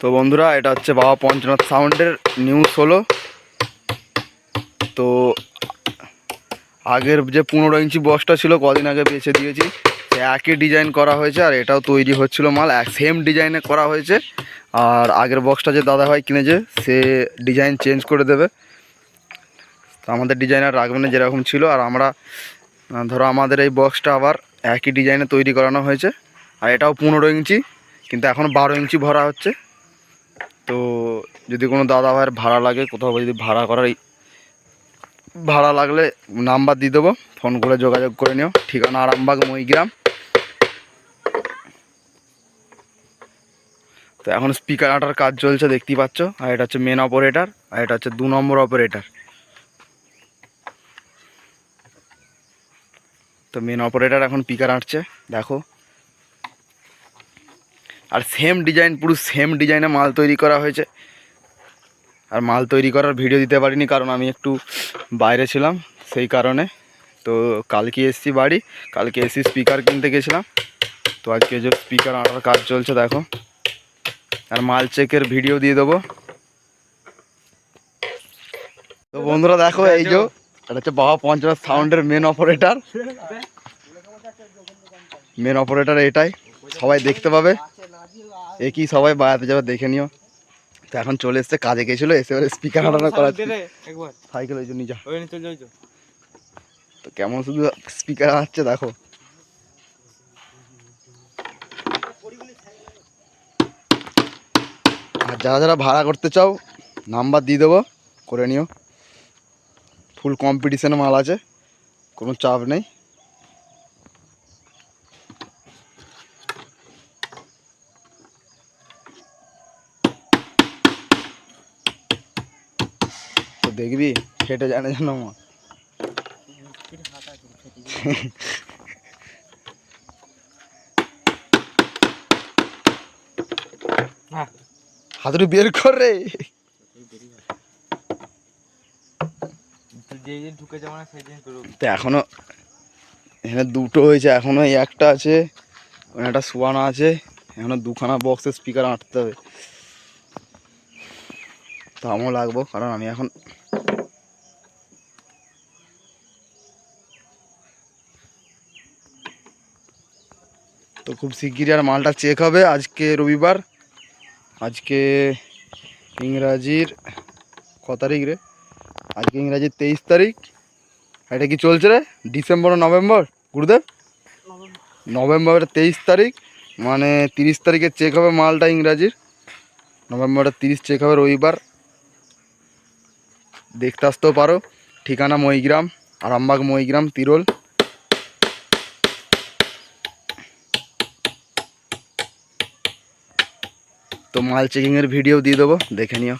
তো বন্ধুরা, এটা হচ্ছে বাবা পঞ্চনাথ সাউন্ডের নিউ ষোলো তো আগের যে পনেরো ইঞ্চি বক্সটা ছিল, কদিন আগে বেছে দিয়েছি। সে একই ডিজাইন করা হয়েছে আর এটাও তৈরি হচ্ছিল মাল, এক সেম ডিজাইনে করা হয়েছে। আর আগের বক্সটা যে দাদা ভাই কিনেছে, সে ডিজাইন চেঞ্জ করে দেবে। তো আমাদের ডিজাইনার রাখবে না যেরকম ছিল, আর আমরা ধরো আমাদের এই বক্সটা আবার একই ডিজাইনে তৈরি করানো হয়েছে। আর এটাও পনেরো ইঞ্চি, কিন্তু এখন বারো ইঞ্চি ভরা হচ্ছে। যদি কোনো দাদা ভাইয়ের ভাড়া লাগে, কোথাও যদি ভাড়া করার ভাড়া লাগলে নাম্বার দিয়ে দেবো। ফোন করে যোগাযোগ করে নিও। ঠিকানা আরামবাগ মহিগ্রাম। তো এখন স্পিকার আটার কাজ চলছে, দেখতেই পাচ্ছ। আর এটা হচ্ছে মেন অপারেটার আর এটা হচ্ছে দু নম্বর অপারেটার তো মেন অপারেটার এখন পিকার আঁটছে, দেখো। আর সেম ডিজাইন পুরো সেম ডিজাইনে মাল তৈরি করা হয়েছে। আর মাল তৈরি করার ভিডিও দিতে পারিনি, কারণ আমি একটু বাইরে ছিলাম, সেই কারণে। তো কালকে এসছি বাড়ি, কালকে এসি স্পিকার কিনতে গেছিলাম। তো আজকে যে স্পিকার আনার কাজ চলছে, দেখো। আর মাল চেকের ভিডিও দিয়ে দেবো। তো বন্ধুরা, দেখো, এই যে, এটা হচ্ছে বাবা পঞ্চাশ সাউন্ডের মেন অপারেটার মেন অপারেটার এটাই, সবাই দেখতে পাবে। একই সবাই বাড়াতে যাবে, দেখে নিও। তো এখন চলে এসছে কাজে গেছিল এসে এবারে স্পিকার হাঁটানো করা একবার। সাইকেল ওই জন্য যা। তো কেমন শুধু স্পিকার আসছে দেখো। আর যারা যারা ভাড়া করতে চাও নাম্বার দিয়ে দেবো করে নিও। ফুল কম্পিটিশনে মাল আছে কোনো চাপ নেই। দেখবি? সেটা জানে জানো হ্যাঁ হাতুড়ি বের কর রে। এখনও এখানে দুটো হয়েছে, এখনও একটা আছে একটা শোয়ানো আছে, এখনও দুখানা বক্সের স্পিকার আঁটতে হবে। তো আমিও লাগবো, কারণ আমি এখন তো খুব শিগগিরই আর মালটা চেক হবে আজকে রবিবার। আজকে ইংরাজির ক তারিখ রে? আজকে ইংরাজির তেইশ তারিখ। এটা কি চলছে রে? December November? গুরুদেব? নভেম্বরের তেইশ তারিখ মানে তিরিশ তারিখে চেক হবে মালটা ইংরাজির। নভেম্বরের তিরিশ চেক হবে রবিবার। দেখতে আসতেও পারো। ঠিকানা মহিগ্রাম আরামবাগ মহিগ্রাম তিরোল। তো মাল চেকিংয়ের ভিডিও দিয়ে দেবো দেখে নিও।